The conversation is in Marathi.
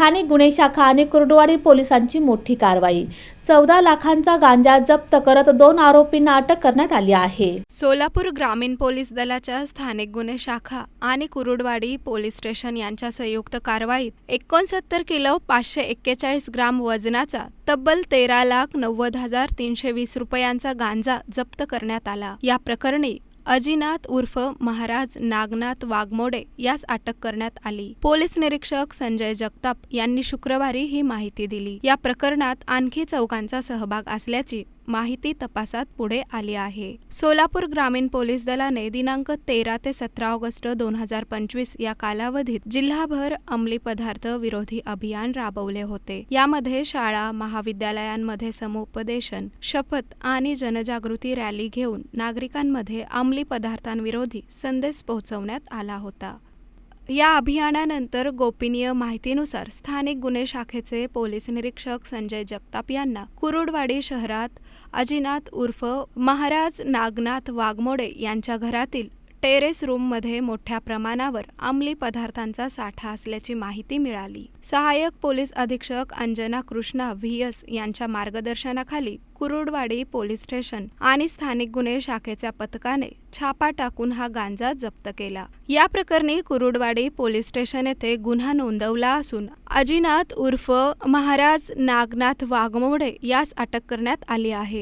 स्थानिक गुन्हे शाखा आणि कुर्डुवाडी पोलिसांची मोठी कारवाई. चौदा लाखांचा गांजा जप्त करत दोन आरोपींना अटक करण्यात आली आहे. सोलापूर ग्रामीण पोलीस दलाच्या स्थानिक गुन्हे शाखा आणि कुरुडवाडी पोलीस स्टेशन यांच्या संयुक्त कारवाईत एकोणसत्तर किलो पाचशे एक्केचाळीस ग्राम वजनाचा तब्बल तेरा लाख नव्वद हजार तीनशे वीस रुपयांचा गांजा जप्त करण्यात आला. या प्रकरणी अजिनाथ उर्फ महाराज नागनाथ वाघमोडे यास अटक करण्यात आली. पोलीस निरीक्षक संजय जगताप यांनी शुक्रवारी ही माहिती दिली. या प्रकरणात आणखी चौघांचा सहभाग असल्याची माहिती तपासात पुढे आली आहे. सोलापूर ग्रामीण पोलीस दलाने दिनांक तेरा ते सतरा ऑगस्ट दोन हजार पंचवीस या कालावधीत जिल्हाभर अंमली पदार्थ विरोधी अभियान राबवले होते. यामध्ये शाळा महाविद्यालयांमध्ये समुपदेशन शपथ आणि जनजागृती रॅली घेऊन नागरिकांमध्ये अंमली पदार्थांविरोधी संदेश पोहोचवण्यात आला होता. या अभियानानंतर गोपनीय माहितीनुसार स्थानिक गुन्हे शाखेचे पोलीस निरीक्षक संजय जगताप यांना कुरुडवाडी शहरात अजिनाथ उर्फ महाराज नागनाथ वाघमोडे यांच्या घरातील टेरेस रूममध्ये मोठ्या प्रमाणावर अंमली पदार्थांचा साठा असल्याची माहिती मिळाली. सहाय्यक पोलीस अधीक्षक अंजना कृष्णा व्ही. एस. यांच्या मार्गदर्शनाखाली कुरुडवाडी पोलीस स्टेशन आणि स्थानिक गुन्हे शाखेच्या पथकाने छापा टाकून हा गांजा जप्त केला. या प्रकरणी कुरुडवाडी पोलीस स्टेशन येथे गुन्हा नोंदवला असून अजिनाथ उर्फ महाराज नागनाथ वाघमोडे यास अटक करण्यात आली आहे.